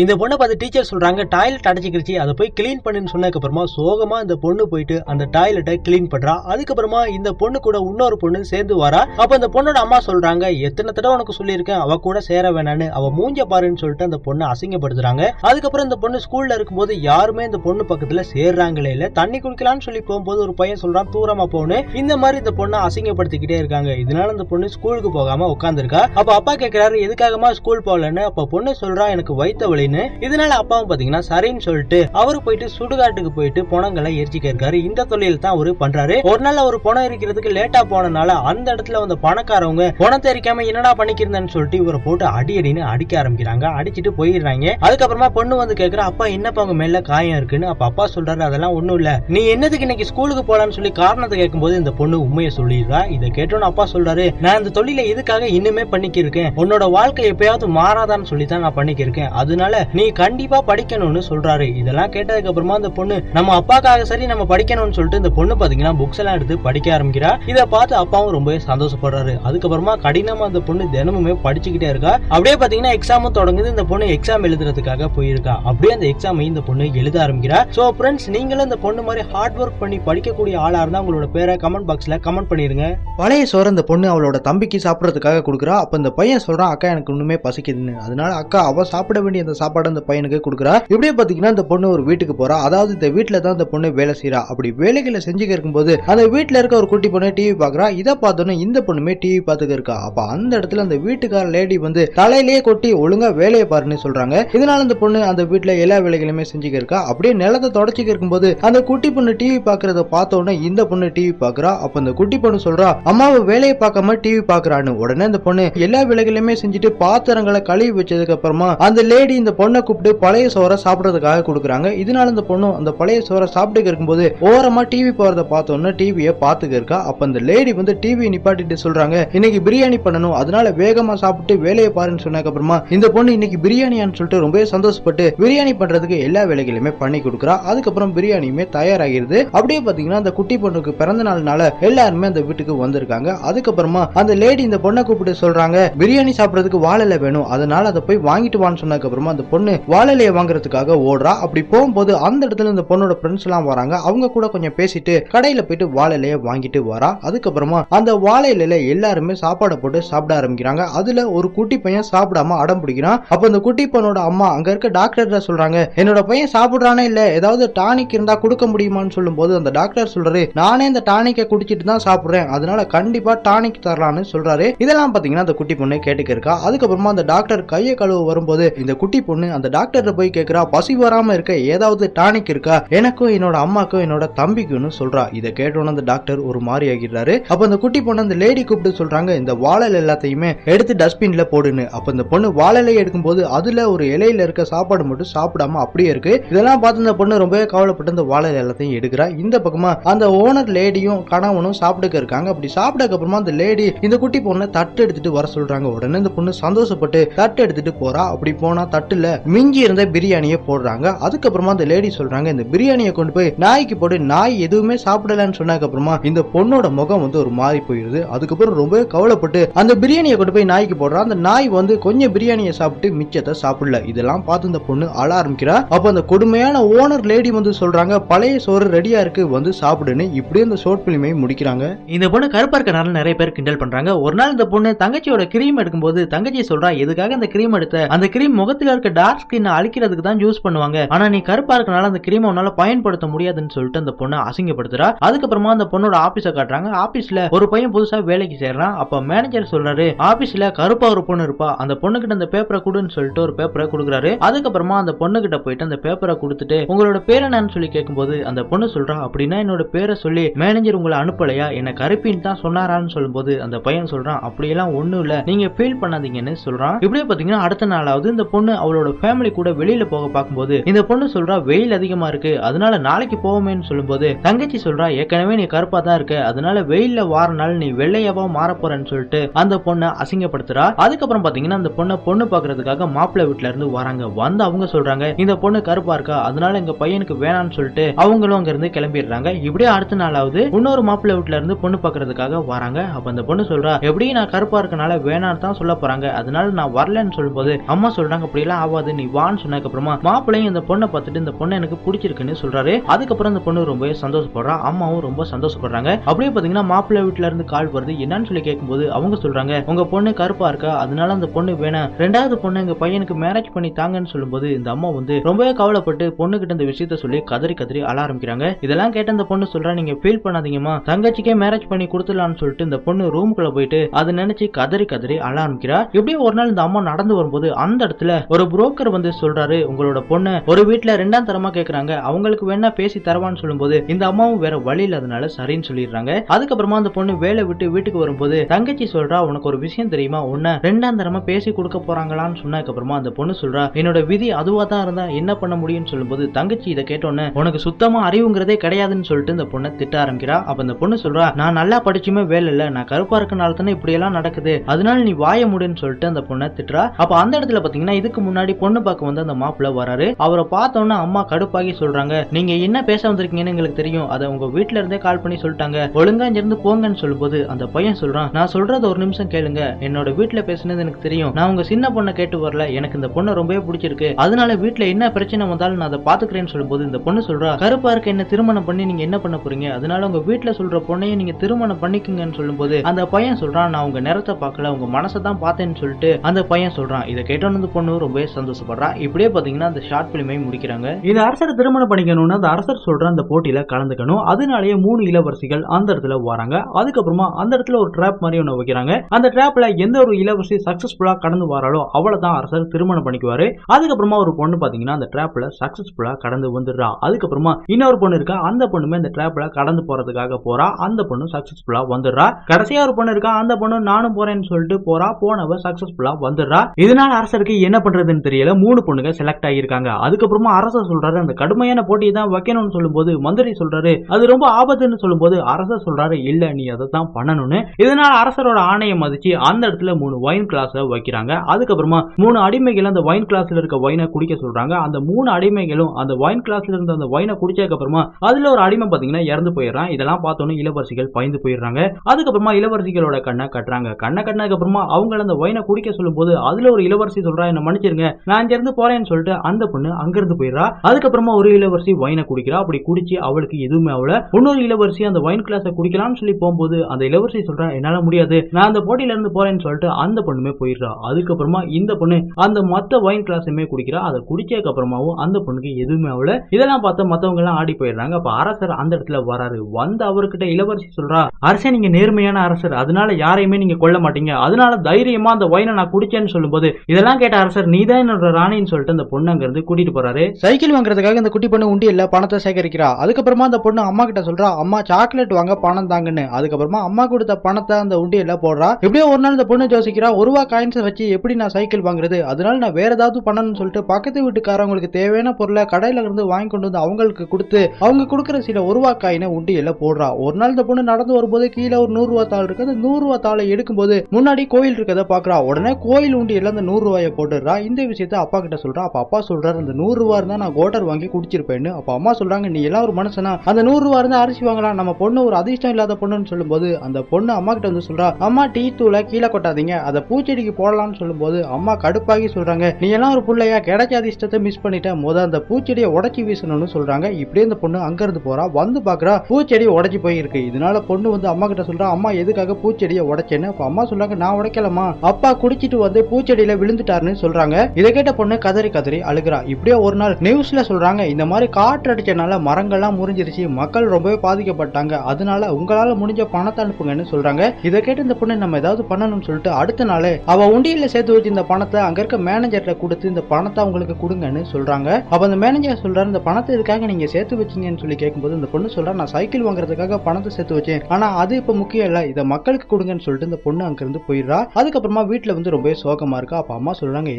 இந்த பொண்ணை பார்த்து டீச்சர் சொல்றாங்க டாய்லெட் அடைச்சிக்கிருச்சு அதை போய் க்ளீன் பண்ணுன்னு சொன்னதுக்கப்புறமா சோகமா இந்த பொண்ணு போயிட்டு அந்த டாய்லெட்டை க்ளீன் பண்றா. அதுக்கப்புறமா இந்த பொண்ணு கூட இன்னொரு பொண்ணு சேர்ந்து வரா. அப்ப அந்த பொண்ணோட அம்மா சொல்றாங்க எத்தனை தடவை உனக்கு சொல்லியிருக்கேன் அவ கூட சேர வேணான்னு. அவ மூஞ்ச பாருன்னு சொல்லிட்டு அந்த பொண்ணை அசிங்கப்படுத்துறாங்க. அதுக்கப்புறம் இந்த பொண்ணு ஸ்கூல்ல இருக்கும்போது யாருமே இந்த பொண்ணு பக்கத்துல சேர்றாங்களே இல்ல. தண்ணி குடிக்கலாம்னு சொல்லி போகும்போது ஒரு பையன் சொல்றான் தூரமா போன்னு. இந்த மாதிரி இந்த பொண்ணை அசிங்கப்படுத்திக்கிட்டே இருக்காங்க. இதனால இந்த பொண்ணு ஸ்கூலுக்கு போகாம உட்காந்துருக்கா அப்ப அப்பா கேக்குறாரு எதுக்காகமா ஸ்கூல் போகலன்னு? அப்ப பொண்ணு சொல்றா எனக்கு வைத்த அப்படின்னு. இதனால அப்பாவும் பாத்தீங்கன்னா சரின்னு சொல்லிட்டு அவரு போயிட்டு சுடுகாட்டுக்கு போயிட்டு பணங்களை எரிச்சிக்க இருக்காரு. இந்த தொழில் தான் அவரு பண்றாரு. ஒரு நாள் அவர் பணம் எரிக்கிறதுக்கு லேட்டா போனனால அந்த இடத்துல வந்த பணக்காரவங்க பணத்தை எரிக்காம என்னடா பண்ணிக்கிறேன்னு சொல்லிட்டு இவரை போட்டு அடி அடின்னு அடிக்க ஆரம்பிக்கிறாங்க. அடிச்சிட்டு போயிடுறாங்க. அதுக்கப்புறமா பொண்ணு வந்து கேக்குற அப்பா என்னப்பா உங்க மேல காயம் இருக்குன்னு? அப்ப அப்பா சொல்றாரு அதெல்லாம் ஒண்ணும் இல்ல. நீ என்னதுக்கு இன்னைக்கு ஸ்கூலுக்கு போலான்னு சொல்லி காரணத்தை கேட்கும்போது இந்த பொண்ணு உண்மையை சொல்லிடுறா. இதை கேட்டோன்னு அப்பா சொல்றாரு நான் இந்த தொழிலை எதுக்காக இன்னுமே பண்ணிக்கிருக்கேன்? உன்னோட வாழ்க்கை எப்பயாவது மாறாதான்னு சொல்லி தான் நான் பண்ணிக்கிருக்கேன். அதனால நீ கண்டிப்பா படிக்கணும்னு சொல்றாரு. இதெல்லாம் கேட்டதுக்கு அப்புறமா அந்த பொண்ணு நம்ம அப்பாக்காக சரி நம்ம படிக்கணும்னு சொல்லிட்டு இந்த பொண்ணு பாத்தீங்கன்னா புக்ஸ் எல்லாம் எடுத்து படிக்க ஆரம்பிக்கிறா. இதை பார்த்து அப்பாவும் ரொம்பவே சந்தோஷப்படுறாரு. அதுக்கப்புறமா கடினமா அந்த பொண்ணு தினமுமே படிச்சுக்கிட்டே இருக்கா. அப்படியே பாத்தீங்கன்னா எக்ஸாமும் தொடங்குது. இந்த பொண்ணு எக்ஸாம் எழுதுறதுக்காக போயிருக்கா. அப்படியே அந்த எக்ஸாமை இந்த பொண்ணு எழுத ஆரம்பிக்கிறா. சோ ஃப்ரெண்ட்ஸ் நீங்களும் இந்த பொண்ணு மாதிரி ஹார்ட் ஒர்க் பண்ணி படிக்கக்கூடிய ஆளா இருந்தா உங்களோட பேரை கமெண்ட் பாக்ஸ்ல கமெண்ட் பண்ணிருங்க பழைய சோறு அந்த பொண்ணு அவளோட தம்பிக்கு சாப்பிடறதுக்காக கொடுக்குறா. அப்ப இந்த பையன் சொல்றான் அக்கா எனக்கு இன்னுமே பசிக்குதுன்னு. அதனால அக்கா அவ சாப்பிட வேண்டிய அந்த சாப்பாடு அந்த பையனுக்கு கொடுக்குறா. இப்படியே பாத்தீங்கன்னா அந்த பொண்ணு ஒரு வீட்டுக்கு போறா. அதாவது இந்த வீட்டுல தான் அந்த பொண்ணு வேலை செய்யறா அப்படி வேலைகளை செஞ்சுக்க இருக்கும்போது அந்த வீட்டுல இருக்க ஒரு குட்டி பொண்ணு டிவி பாக்குறா இதை பார்த்தோன்னே இந்த பொண்ணுமே டிவி பார்த்துக்க இருக்கா. அப்ப அந்த இடத்துல அந்த வீட்டுக்கார லேடி வந்து தலையிலேயே கொட்டி ஒழுங்கா வேலையை பாருன்னு சொல்றாங்க. இதனால அந்த பொண்ணு அந்த வீட்டுல எல்லா வேலைகளுமே செஞ்சுக்க இருக்கா. அப்படியே நிலத்தை தொடச்சிக்க இருக்கும்போது அந்த குட்டி பொண்ணு டிவி பாக்குறத பார்த்த உடனே இந்த பொண்ணு டிவி பாக்குறா அப்ப அந்த குட்டி பொண்ணு சொல்றா அம்மாவை வேலையை பார்க்காம டிவி பாக்குறான்னு உடனே அந்த பொண்ணு எல்லா வேலைகளையுமே செஞ்சுட்டு பாத்திரங்களை கழுவி வச்சதுக்கு அப்புறமா அந்த லேடி இந்த பொண்ணை கூப்பிட்டு பழைய சோறை சாப்பிட்றதுக்காக கொடுக்குறாங்க. இதனால அந்த பொண்ணு அந்த பழைய சோறை சாப்பிட்டு இருக்கும்போது ஓரமா டிவி போறத பார்த்த உடனே டிவியை பார்த்துக்க இருக்கா. அப்ப அந்த லேடி வந்து டிவி நிப்பாட்டிட்டு சொல்றாங்க இன்னைக்கு பிரியாணி பண்ணணும். அதனால வேகமா சாப்பிட்டு வேலையை பாருன்னு சொன்னதுக்கு அப்புறமா இந்த பொண்ணு இன்னைக்கு பிரியாணியான்னு சொல்லிட்டு ரொம்பவே சந்தோஷப்பட்டு பிரியாணி பண்றதுக்கு எல்லா வேலைகளையுமே பண்ணி கொடுக்குறா. அதுக்கப்புறம் பிரியாணியுமே தயாராகிருது. அப்படியே பாத்தீங்கன்னா அந்த குட்டி பொண்ணுக்கு பிறந்த நாள்னால எல்லாருமே அந்த வீட்டுக்கு வந்திருக்காங்க. அதுக்கப்புறமா அந்த லேடி இந்த பொண்ணை கூப்பிட்டு சொல்றாங்க பிரியாணி சாப்பிடறதுக்கு வாழல வேணும். அதனால அதை போய் வாங்கிட்டு வான்னு சொன்னதுக்கு அப்புறமா அந்த பொண்ணு வாழலையை வாங்குறதுக்காக ஓடுறா. அப்படி போகும்போது அந்த இடத்துல இந்த பொண்ணோட ஃப்ரெண்ட்ஸ் எல்லாம் வராங்க. அவங்க கூட கொஞ்சம் பேசிட்டு கடையில போயிட்டு வாழலையை வாங்கிட்டு வரா. அதுக்கப்புறமா அந்த வாழையில எல்லாருமே சாப்பாடை போட்டு சாப்பிட ஆரம்பிக்கிறாங்க. அதுல ஒரு குட்டி பையன் சாப்பிடாம அடம் பிடிக்கிறான். அப்ப அந்த குட்டி பையனோட அம்மா அங்க இருக்க டாக்டர் சொல்றாங்க என்னோட பையன் சாப்பிடுறானே இல்ல. ஏதாவது டானிக் இருந்தா கொடுக்க முடியுமான்னு சொல்லும் போது அந்த டாக்டர் சொல்றாரு நானே இந்த டானிக்கை குடிச்சிட்டு தான் சாப்பிடுறேன். அதனால கண்டிப்பா டானிக் தரலான்னு சொல்றாரு. இதெல்லாம் பாத்தீங்கன்னா அந்த குட்டி பொண்ணு கேட்டுக்க இருக்கா. அதுக்கப்புறமா அந்த டாக்டர் கையை கழுவ வரும்போது இந்த குட்டி பொண்ணு பொண்ணு அந்த டாக்டர்கிட்ட போய் கேட்குறா பசி வராம இருக்க ஏதாவது டானிக் இருக்கா? எனக்கும் என்னோட அம்மாக்கும் என்னோட தம்பிக்கும்னு சொல்றா. இதை கேட்டோன்னு அந்த டாக்டர் ஒரு மாதிரி ஆகிடுறாரு. அப்போ அந்த குட்டி பொண்ணு அந்த லேடி கூப்பிட்டு சொல்றாங்க இந்த வாழல் எல்லாத்தையுமே எடுத்து டஸ்ட்பின்ல போடுன்னு. அப்போ இந்த பொண்ணு வாழலை எடுக்கும்போது அதுல ஒரு இலையில இருக்க சாப்பாடு மட்டும் சாப்பிடாம அப்படியே இருக்கு. இதெல்லாம் பார்த்து இந்த பொண்ணு ரொம்பவே கவலைப்பட்டு அந்த வாழை எல்லாத்தையும் எடுக்கிறா. இந்த பக்கமா அந்த ஓனர் லேடியும் கணவனும் சாப்பிட்டுக்க இருக்காங்க. அப்படி சாப்பிட்டக்கு அப்புறமா அந்த லேடி இந்த குட்டி பொண்ணை தட்டு எடுத்துட்டு வர சொல்றாங்க. உடனே இந்த பொண்ணு சந்தோஷப்பட்டு தட்டு எடுத்துட்டு போறா. அப்படி போனா தட்டுல மிஞ்சி இருந்த பிரியாணியை போடுறாங்க. அதுக்கப்புறமா அந்த லேடி சொல்றாங்க இந்த பிரியாணியை கொண்டு போய் நாய்க்கு போட்டு நாய் எதுவுமே சாப்பிடலன்னு சொன்னதுக்கு அப்புறமா இந்த பொண்ணோட முகம் வந்து ஒரு மாறி போயிருது. அதுக்கப்புறம் ரொம்ப கவலைப்பட்டு அந்த பிரியாணியை கொண்டு போய் நாய்க்கு போடுறா. அந்த நாய் வந்து கொஞ்சம் பிரியாணியை சாப்பிட்டு மிச்சத்தை சாப்பிடல. இதெல்லாம் பார்த்து இந்த பொண்ணு அழ ஆரம்பிக்கிறா. அப்ப அந்த கொடுமையான ஓனர் லேடி வந்து சொல்றாங்க பழைய சோறு ரெடியா இருக்கு. வந்து சாப்பிடுன்னு. இப்படியே இந்த ஷோர்ட் பிலிமை முடிக்கிறாங்க. இந்த பொண்ணு கருப்பா இருக்கனால நிறைய பேர் கிண்டல் பண்றாங்க. ஒரு நாள் இந்த பொண்ணு தங்கச்சியோட கிரீம் எடுக்கும்போது தங்கச்சி சொல்றா எதுக்காக அந்த கிரீம் எடுத்த? அந்த கிரீம் முகத்துல இருக்க டார்க் ஸ்கின் அழிக்கிறதுக்கு தான் யூஸ் பண்ணுவாங்க. ஆனா நீ கருப்பா இருக்கனால அந்த கிரீம் உன்னால பயன்படுத்த முடியாதுன்னு சொல்லிட்டு அந்த பொண்ணை அசிங்கப்படுத்துறா. அதுக்கப்புறமா அந்த பொண்ணோட ஆபீஸ காட்டுறாங்க. ஆபீஸ்ல ஒரு பையன் புதுசா வேலைக்கு சேர்றான். அப்ப மேனேஜர் சொல்றாரு ஆபீஸ்ல கருப்பா ஒரு பொண்ணு இருப்பா. அந்த பொண்ணுகிட்ட அந்த பேப்பரை கொடுன்னு சொல்லிட்டு ஒரு பேப்பரை கொடுக்குறாரு. அதுக்கப்புறமா அந்த பொண்ணுகிட்ட போயிட்டு அந்த பேப்பரை கொடுத்துட்டு உங்களோட பேர் என்னன்னு சொல்லி கேட்கும்போது அந்த பொண்ணு சொல்றா அப்படின்னா என்னோட பேரை சொல்லி மேனேஜர் உங்களை அனுப்பலையா? என்ன கருப்பின்னு தான் சொன்னாரான்னு சொல்லும்போது அந்த பையன் சொல்றான் அப்படியெல்லாம் ஒண்ணும் இல்ல. நீங்க ஃபீல் பண்ணாதீங்கன்னு சொல்றான். இப்படியே பாத்தீங்கன்னா அடுத்த நாளாவது இந்த பொண்ணு அவளோட ஃபேமிலி கூட வெளியில போக பார்க்கும்போது இந்த பொண்ணு சொல்றா வெயில் அதிகமா இருக்கு அதனால நாளைக்கு போவோமேன்னு சொல்லும்போது தங்கச்சி சொல்றா ஏற்கனவே நீ கருப்பா தான் இருக்க அதனால வெயில்ல வாரனால நீ வெள்ளையாவா மாற போறேன்னு சொல்லிட்டு அந்த பொண்ணை அசிங்கப்படுத்துறா. அதுக்கப்புறம் பாத்தீங்கன்னா அந்த பொண்ணை பொண்ணு பாக்குறதுக்காக மாப்பிள்ளை வீட்டுல இருந்து வராங்க. வந்து அவங்க சொல்றாங்க இந்த பொண்ணு கருப்பா இருக்கா அதனால எங்க பையனுக்கு வேணாம்னு சொல்லிட்டு அவங்களும் அங்க இருந்து கிளம்பிடுறாங்க. இப்படியே அடுத்த நாளாவது இன்னொரு மாப்பிள்ளை வீட்டுல இருந்து பொண்ணு பாக்குறதுக்காக வராங்க. அப்ப அந்த பொண்ணு சொல்றா எப்படி நான் கருப்பா இருக்கனால வேணாம்னு தான் சொல்ல போறாங்க. அதனால நான் வரலன்னு சொல்லும்போது அம்மா சொல்றாங்க அப்படி ஆவாது ஆகாது நீ வான்னு சொன்னதுக்கு அப்புறமா மாப்பிள்ளையும் இந்த பொண்ணை பார்த்துட்டு இந்த பொண்ணை எனக்கு பிடிச்சிருக்குன்னு சொல்றாரு. அதுக்கப்புறம் இந்த பொண்ணு ரொம்பவே சந்தோஷப்படுறா. அம்மாவும் ரொம்ப சந்தோஷப்படுறாங்க. அப்படியே பாத்தீங்கன்னா மாப்பிள்ளை வீட்டுல இருந்து கால் வருது. என்னன்னு சொல்லி கேட்கும்போது அவங்க சொல்றாங்க உங்க பொண்ணு கருப்பா இருக்கா? அதனால அந்த பொண்ணு வேணாம் ரெண்டாவது பொண்ணு எங்க பையனுக்கு மேரேஜ் பண்ணி தாங்கன்னு சொல்லும்போது இந்த அம்மா வந்து ரொம்பவே கவலைப்பட்டு பொண்ணு கிட்ட இந்த விஷயத்த சொல்லி கதறி கதறி அழ ஆரம்பிக்கிறாங்க. இதெல்லாம் கேட்ட இந்த பொண்ணு சொல்றா நீங்க ஃபீல் பண்ணாதீங்கம்மா. தங்கச்சிக்கே மேரேஜ் பண்ணி கொடுத்துடலாம்னு சொல்லிட்டு இந்த பொண்ணு ரூமுக்குள்ள போயிட்டு அதை நினைச்சு கதறி கதறி அழ ஆரம்பிக்கிறா. எப்படியும் ஒரு நாள் இந்த அம்மா நடந்து வரும்போது அந்த இடத்துல ஒரு புரோக்கர் வந்து சொல்றாரு உங்களோட பொண்ணு ஒரு வீட்டுல ரெண்டாம் தரமா கேக்குறாங்க அவங்களுக்கு வேணா பேசி தரவான்னு சொல்லும்போது இந்த அம்மாவும் வேற வழி இல்லாதனால சரின்னு சொல்லிடுறாங்க. அதுக்கப்புறமா அந்த பொண்ணு வேலை விட்டு வீட்டுக்கு வரும்போது தங்கச்சி சொல்றா உனக்கு ஒரு விஷயம் தெரியுமா? உன்ன ரெண்டாம் தரமா பேசி கொடுக்க போறாங்களான்னு சொன்னதுக்கு அப்புறமா அந்த பொண்ணு சொல்றா என்னோட விதி அதுவா தான் இருந்தா என்ன பண்ண முடியும்னு சொல்லும்போது தங்கச்சி இதை கேட்டோன்னு உனக்கு சுத்தமா அறிவுங்கிறதே கிடையாதுன்னு சொல்லிட்டு இந்த பொண்ணை திட்ட ஆரம்பிக்கிறா. அப்ப இந்த பொண்ணு சொல்றா நான் நல்லா படிச்சுமே வேலை இல்ல நான் கருப்பா இருக்கனால தானே இப்படி எல்லாம் நடக்குது. அதனால நீ வாய முடின்னு சொல்லிட்டு அந்த பொண்ணை திட்டுறா. அப்ப அந்த இடத்துல பாத்தீங்கன்னா இதுக்கு முன்னாடி முன்னாடி பொண்ணு பார்க்க வந்து அந்த மாப்பிள்ள வராரு. அவரை பார்த்தோன்னே அம்மா கடுப்பாகி சொல்றாங்க நீங்க என்ன பேச வந்திருக்கீங்கன்னு எங்களுக்கு தெரியும். அதை உங்க வீட்டுல இருந்தே கால் பண்ணி சொல்லிட்டாங்க. ஒழுங்கா இருந்து போங்கன்னு சொல்லும்போது அந்த பையன் சொல்றான் நான் சொல்றது ஒரு நிமிஷம் கேளுங்க. என்னோட வீட்டுல பேசுனது எனக்கு தெரியும். நான் உங்க சின்ன பொண்ணை கேட்டு வரல. எனக்கு இந்த பொண்ணை ரொம்பவே பிடிச்சிருக்கு. அதனால வீட்டுல என்ன பிரச்சனை வந்தாலும் நான் அதை பாத்துக்கிறேன்னு சொல்லும்போது இந்த பொண்ணு சொல்றா கருப்பா இருக்க என்ன திருமணம் பண்ணி நீங்க என்ன பண்ண போறீங்க? அதனால உங்க வீட்டுல சொல்ற பொண்ணையும் நீங்க திருமணம் பண்ணிக்குங்கன்னு சொல்லும்போது அந்த பையன் சொல்றான் நான் உங்க நிறத்தை பார்க்கல. உங்க மனசை தான் பார்த்தேன்னு சொல்லிட்டு அந்த பையன் சொல்றான். இதை கேட்டோன்னு அந்த பொண்ணு ரொம்பவே சந்தோஷப்படுறா. இப்படியே பாத்தீங்கன்னா அந்த ஷார்ட் பிலிமை முடிக்கிறாங்க. இது அரசர் திருமணம் பண்ணிக்கணும்னு அந்த அரசர் சொல்ற அந்த போட்டியில கலந்துக்கணும். அதனாலேயே மூணு இளவரசிகள் அந்த இடத்துல வராங்க. அதுக்கப்புறமா அந்த இடத்துல ஒரு ட்ராப் மாதிரி ஒன்று வைக்கிறாங்க. அந்த ட்ராப்ல எந்த ஒரு இளவரசி சக்சஸ்ஃபுல்லா கடந்து வராலோ அவளை தான் அரசர் திருமணம் பண்ணிக்குவாரு. அதுக்கப்புறமா ஒரு பொண்ணு பாத்தீங்கன்னா அந்த ட்ராப்ல சக்சஸ்ஃபுல்லா கடந்து வந்துடுறா. அதுக்கப்புறமா இன்னொரு பொண்ணு இருக்கா அந்த பொண்ணுமே அந்த ட்ராப்ல கடந்து போறதுக்காக போறா. அந்த பொண்ணு சக்சஸ்ஃபுல்லா வந்துடுறா. கடைசியா ஒரு பொண்ணு இருக்கா அந்த பொண்ணு நானும் போறேன்னு சொல்லிட்டு போறா. போனவ சக்சஸ்ஃபுல்லா வந்துடுறா. இதனால அரசருக்கு என்ன பண்றதுன்னு தெரியல. மூணு பொண்ணுங்க செலக்ட் ஆகியிருக்காங்க. அதுக்கப்புறமா அரச சொல்றாரு அந்த கடுமையான போட்டியை தான் வைக்கணும்னு சொல்லும்போது மந்திரி சொல்றாரு அது ரொம்ப ஆபத்துன்னு சொல்லும்போது அரசர் சொல்றாரு இல்ல நீ அதை தான் பண்ணணும்னு. இதனால அரசரோட ஆணையை மதிச்சு அந்த இடத்துல மூணு வைன் கிளாஸ் வைக்கிறாங்க. அதுக்கப்புறமா மூணு அடிமைகள் அந்த வைன் கிளாஸ்ல இருக்க வைனை குடிக்க சொல்றாங்க. அந்த மூணு அடிமைகளும் அந்த வைன் கிளாஸ்ல இருந்த அந்த வைனை குடிச்சதுக்கு அப்புறமா அதுல ஒரு அடிமை பாத்தீங்கன்னா இறந்து போயிடுறான். இதெல்லாம் பார்த்தோன்னே இளவரசிகள் பயந்து போயிடுறாங்க. அதுக்கப்புறமா இளவரசிகளோட கண்ணை கட்டுறாங்க. கண்ணை கட்டினதுக்கு அப்புறமா அவங்க அந்த வைனை குடிக்க சொல்லும்போது அதுல ஒரு இளவரசி சொல்றா என்ன மன்னிச்சிருங்க. நான் இங்க இருந்து போறேன்னு சொல்லிட்டு அந்த பொண்ணு அங்கிருந்து போயிடுறா. அதுக்கப்புறமா ஒரு இளவரசி வைனை குடிக்கிறா. அப்படி குடிச்சு அவளுக்கு எதுவுமே அவள இன்னொரு இளவரசி அந்த ஒயின் கிளாஸை குடிக்கலாம்னு சொல்லி போகும்போது அந்த இளவரசி சொல்றா என்னால முடியாது. நான் அந்த போட்டியில இருந்து போறேன்னு சொல்லிட்டு அந்த பொண்ணுமே போயிடுறா. அதுக்கப்புறமா இந்த பொண்ணு அந்த மொத்த வைன் கிளாஸுமே குடிக்கிறா. அதை குடிச்சதுக்கு அப்புறமாவும் அந்த பொண்ணுக்கு எதுவுமே அவள இதெல்லாம் பார்த்து மத்தவங்க எல்லாம் ஆடி போயிடுறாங்க. அப்ப அரசர் அந்த இடத்துல வராரு. வந்து அவர்கிட்ட இளவரசி சொல்றா அரசே நீங்க நேர்மையான அரசர். அதனால யாரையுமே நீங்க கொல்ல மாட்டீங்க. அதனால தைரியமா அந்த ஒயினை நான் குடிச்சேன்னு சொல்லும்போது இதெல்லாம் கேட்ட அரசர் நீதான் என்னோட ராணின்னு சொல்லிட்டு அந்த பொண்ணு அங்க இருந்து கூட்டிட்டு போறாரு. சைக்கிள் வாங்குறதுக்காக இந்த குட்டி பொண்ணு உண்டி இல்ல பணத்தை சேகரிக்கிறா. அதுக்கப்புறமா அந்த பொண்ணு அம்மா கிட்ட சொல்றா அம்மா சாக்லேட் வாங்க பணம் தாங்கன்னு. அதுக்கப்புறமா அம்மா கொடுத்த பணத்தை அந்த உண்டியல்ல போடுறா. எப்படியோ ஒரு நாள் இந்த பொண்ணு யோசிக்கிறா ஒரு ரூபா காயின்ஸ் வச்சு எப்படி நான் சைக்கிள் வாங்குறது? அதனால நான் வேற ஏதாவது பண்ணணும்னு சொல்லிட்டு பக்கத்து வீட்டுக்காரவங்களுக்கு தேவையான பொருளை கடையில இருந்து வாங்கி கொண்டு வந்து அவங்களுக்கு கொடுத்து அவங்க கொடுக்குற சில ஒரு ரூபா காயினை உண்டியல்ல போடுறா. ஒரு நாள் இந்த பொண்ணு நடந்து வரும்போது கீழே ஒரு நூறு ரூபா தாள் இருக்கு. அந்த நூறு ரூபா தாளை எடுக்கும்போது முன்னாடி கோயில் இருக்கதை பாக்குறா. உடனே கோயில் உண்டியல்ல அந்த நூறு ரூபாயை போட்டுடுறா. இந்த விஷயத்த அப்பா கிட்ட சொல்றா. அப்ப அப்பா சொல்றாரு அந்த நூறு ரூபா இருந்தா நான் கோட்டர் வாங்கி குடிச்சிருப்பேன்னு. அப்ப அம்மா சொல்றாங்க நீ எல்லாம் ஒரு மனுஷனா? அந்த நூறு ரூபா இருந்தா அரிசி வாங்கலாம். நம்ம பொண்ணு ஒரு அதிர்ஷ்டம் இல்லாத பொண்ணுன்னு சொல்லும்போது அந்த பொண்ணு அம்மா கிட்ட வந்து சொல்றா அம்மா டீ தூளை கீழே கொட்டாதீங்க. அதை பூச்செடிக்கு போடலாம்னு சொல்லும்போது அம்மா கடுப்பாகி சொல்றாங்க நீ எல்லாம் ஒரு பிள்ளையா? கிடைச்ச அதிர்ஷ்டத்தை மிஸ் பண்ணிட்ட. முத அந்த பூச்செடியை உடச்சி வீசணும்னு சொல்றாங்க. இப்படியே இந்த பொண்ணு அங்க இருந்து போறா. வந்து பாக்குறா பூச்செடி உடச்சி போயிருக்கு. இதனால பொண்ணு வந்து அம்மா கிட்ட சொல்றா அம்மா எதுக்காக பூச்செடியை உடைச்சேன்னு? அப்ப அம்மா சொல்றாங்க நான் உடைக்கலமா அப்பா குடிச்சிட்டு வந்து பூச்செடியில விழுந்துட்டாருன்னு சொல்றாங்க. இதை கேட்ட பொண்ணு கதறி கதறி அழுகிறா. இப்படியே ஒரு நாள் நியூஸ்ல சொல்றாங்க இந்த மாதிரி காற்று அடிச்சனால மரங்கள்லாம் முறிஞ்சிருச்சு மக்கள் ரொம்பவே பாதிக்கப்பட்டாங்க அதனால உங்களால முடிஞ்ச பணத்தை அனுப்புங்கன்னு சொல்றாங்க. இதை கேட்டு இந்த பொண்ணு நம்ம ஏதாவது பண்ணணும்னு சொல்லிட்டு அடுத்த நாள் அவ உண்டியில சேர்த்து வச்சு இந்த பணத்தை அங்க இருக்க மேனேஜர்கிட்ட கொடுத்து இந்த பணத்தை அவங்களுக்கு கொடுங்கன்னு சொல்றாங்க. அப்ப அந்த மேனேஜர் சொல்றாரு இந்த பணத்தை இதுக்காக நீங்க சேர்த்து வச்சீங்கன்னு சொல்லி கேட்கும்போது இந்த பொண்ணு சொல்றா நான் சைக்கிள் வாங்குறதுக்காக பணத்தை சேர்த்து வச்சேன். ஆனா அது இப்ப முக்கியம் இல்ல இதை மக்களுக்கு கொடுங்கன்னு சொல்லிட்டு இந்த பொண்ணு அங்க இருந்து போயிடுறா. அதுக்கப்புறமா வீட்டுல வந்து ரொம்பவே சோகமா இருக்கா. அப்ப அம்மா சொல்றாங்க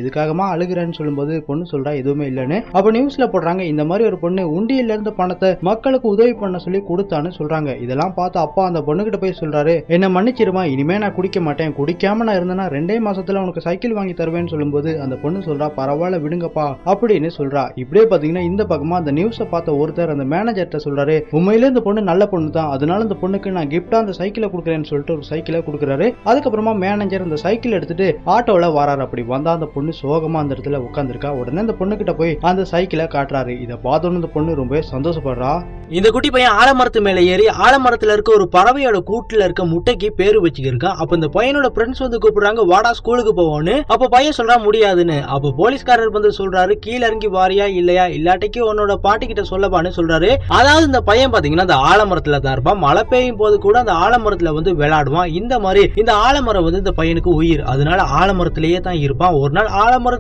அம்மா அழுகுறேன்னு சொல்லும்போது பொண்ணு சொல்றா எதுவுமே இல்லைன்னு. அப்ப நியூஸ்ல போடுறாங்க இந்த மாதிரி ஒரு பொண்ணு உண்டியில இருந்து பணத்தை மக்களுக்கு உதவி பண்ண சொல்லி கொடுத்தான்னு சொல்றாங்க. இதெல்லாம் பார்த்து அப்பா அந்த பொண்ணுகிட்ட போய் சொல்றாரு என்ன மன்னிச்சிருமா இனிமே நான் குடிக்க மாட்டேன். குடிக்காம நான் இருந்தேன்னா ரெண்டே மாசத்துல உனக்கு சைக்கிள் வாங்கி தருவேன்னு சொல்லும்போது அந்த பொண்ணு சொல்றா பரவாயில்ல விடுங்கப்பா. அப்படின்னு சொல்றா. இப்படியே பாத்தீங்கன்னா இந்த பக்கமா அந்த நியூஸை பார்த்த ஒருத்தர் அந்த மேனேஜர்கிட்ட சொல்றாரு உண்மையிலே இந்த பொண்ணு நல்ல பொண்ணு தான். அதனால இந்த பொண்ணுக்கு நான் கிஃப்டா அந்த சைக்கிளை கொடுக்குறேன்னு சொல்லிட்டு ஒரு சைக்கிளை கொடுக்குறாரு. அதுக்கப்புறமா மேனேஜர் அந்த சைக்கிள் எடுத்துட்டு ஆட்டோல வராரு. அப்படி வந்தா அந்த பொண்ணு சோகமா சோகமா அந்த இடத்துல உட்காந்துருக்கா உடனே அந்த பொண்ணு கிட்ட போய் அந்த சைக்கிளை காட்டுறாரு. இதை பார்த்தோன்னு அந்த பொண்ணு ரொம்ப சந்தோஷப்படுறா. இந்த குட்டி பையன் ஆலமரத்து மேல ஏறி ஆலமரத்துல இருக்க ஒரு பறவையோட கூட்டுல இருக்க முட்டைக்கு பேரு வச்சுக்கிருக்கான் அப்ப இந்த பையனோட ஃப்ரெண்ட்ஸ் வந்து கூப்பிடுறாங்க வாடா ஸ்கூலுக்கு போவோன்னு அப்ப பையன் சொல்றா முடியாதுன்னு. அப்ப போலீஸ்காரர் வந்து சொல்றாரு கீழ இறங்கி வாரியா இல்லையா? இல்லாட்டிக்கு உன்னோட பாட்டி கிட்ட சொல்லப்பான்னு சொல்றாரு. அதாவது இந்த பையன் பாத்தீங்கன்னா அந்த ஆலமரத்துல தான் இருப்பான். மழை பெய்யும் போது கூட அந்த ஆலமரத்துல வந்து விளையாடுவான். இந்த மாதிரி இந்த ஆலமரம் வந்து இந்த பையனுக்கு உயிர். அதனால ஆலமரத்திலேயே தான் இருப்பான். ஒரு நாள்